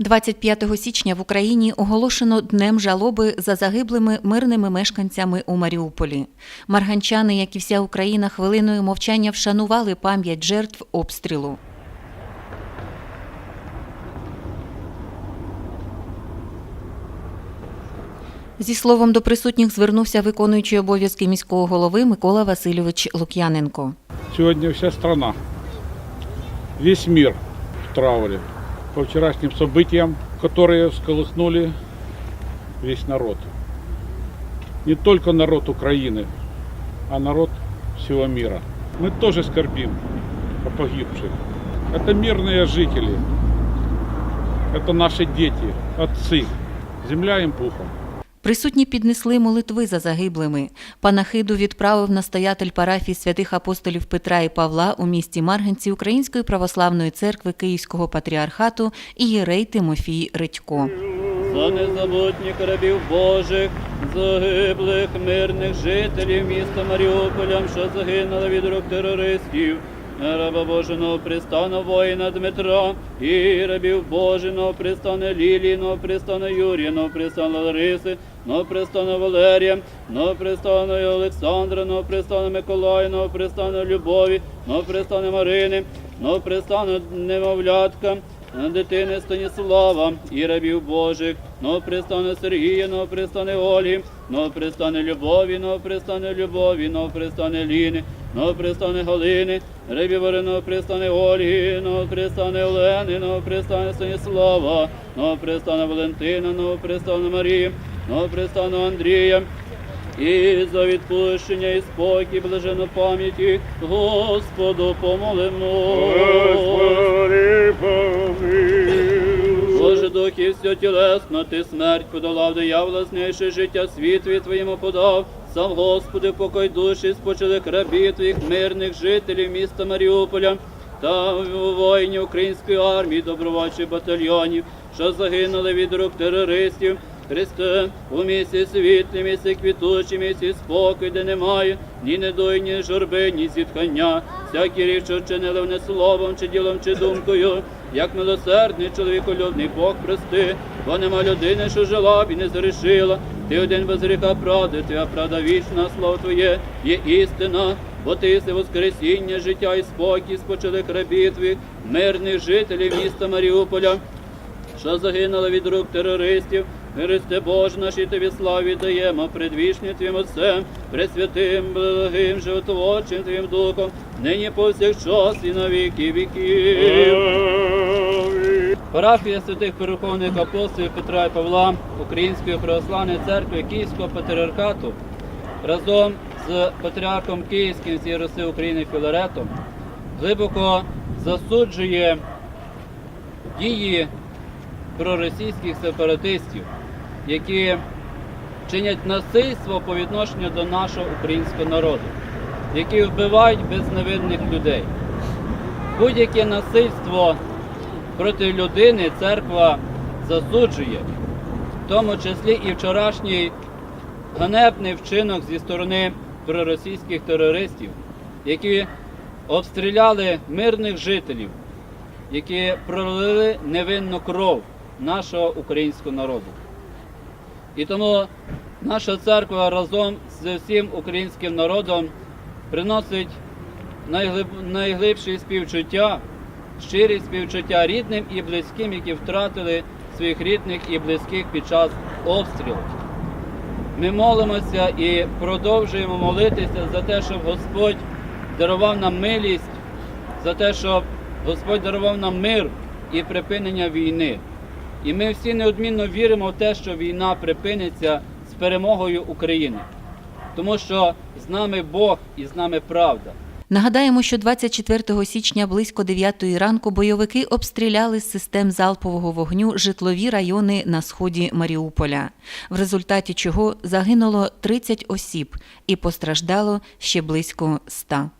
25 січня в Україні оголошено днем жалоби за загиблими мирними мешканцями у Маріуполі. Марганчани, як і вся Україна, хвилиною мовчання вшанували пам'ять жертв обстрілу. Зі словом до присутніх звернувся виконуючий обов'язки міського голови Микола Васильович Лук'яненко. Сегодня вся страна, весь мир в трауре по вчерашним событиям, которые всколыхнули весь народ. Не только народ Украины, а народ всего мира. Мы тоже скорбим о погибших. Это мирные жители, это наши дети, отцы. Земля им пухом. Присутні піднесли молитви за загиблими. Панахиду відправив настоятель парафії святих апостолів Петра і Павла у місті Марганці Української православної церкви Київського патріархату ієрей Тимофій Редько. За незабутніх рабів Божих, загиблих мирних жителів міста Маріуполя, що загинули від рук терористів, раба Божого пристана воїна Дмитра, і рабів Божиного пристане Ліліного, пристане Юріного, пристане Лариси, но пристане Валерія, но пристане Олександра, но пристане Миколая, но пристане Любові, но Марини, но пристане немовлятка, дитини Станіслава і рабів Божих, но пристане Сергія, но пристане Олі, но пристане Любові, но пристане Любові, но пристане Ліни, но пристане Галини, рабів Варино пристане Ольги, но пристане Олени, но пристане Станіслава, но пристане Валентина, но пристане Марії, но пристане Андрія, і за відпущення і спокій блажену пам'яті Господу помолимо. Боже духі все тілесно, ти смерть подолав, диявола знайши життя світові твоєму подав. Сам Господи, покой душі, спочили рабів твоїх мирних жителів міста Маріуполя та воїнів української армії, добровольчих батальйонів, що загинули від рук терористів. Христе, у місці світлі, місці квітучі, місці спокій, де немає ні недої, ні журби, ні зітхання. Всякі річ, що вчинили вони словом, чи ділом, чи думкою, як милосердний чоловіколюбний Бог прости, бо нема людини, що жила б і не зрішила. Ти один без гріха правди, твоя правда вічна, слово Твоє є істина, бо ти єси воскресіння, життя і спокій, спочили рабів мирних жителів міста Маріуполя що загинули від рук терористів. Христе Боже наш і тобі славі даємо, предвічним Твоїм Отцем, пресвятим, благим, животворчим Твоїм Духом, нині повсякчас і на віки віків. Парафія святих переховних апостолів Петра і Павла Української православної церкви Київського патріархату разом з патріархом Київським з Єроси України Філаретом глибоко засуджує дії проросійських сепаратистів, які чинять насильство по відношенню до нашого українського народу, які вбивають безневинних людей. Будь-яке насильство проти людини церква засуджує, в тому числі і вчорашній ганебний вчинок зі сторони проросійських терористів, які обстріляли мирних жителів, які пролили невинну кров нашого українського народу. І тому наша церква разом з всім українським народом приносить найглиб... найглибші співчуття, щирі співчуття рідним і близьким, які втратили своїх рідних і близьких під час обстрілу. Ми молимося і продовжуємо молитися за те, щоб Господь дарував нам милість, за те, щоб Господь дарував нам мир і припинення війни. І ми всі неодмінно віримо в те, що війна припиниться з перемогою України, тому що з нами Бог і з нами правда. Нагадаємо, що 24 січня близько 9 ранку бойовики обстріляли з систем залпового вогню житлові райони на сході Маріуполя, в результаті чого загинуло 30 осіб і постраждало ще близько 100.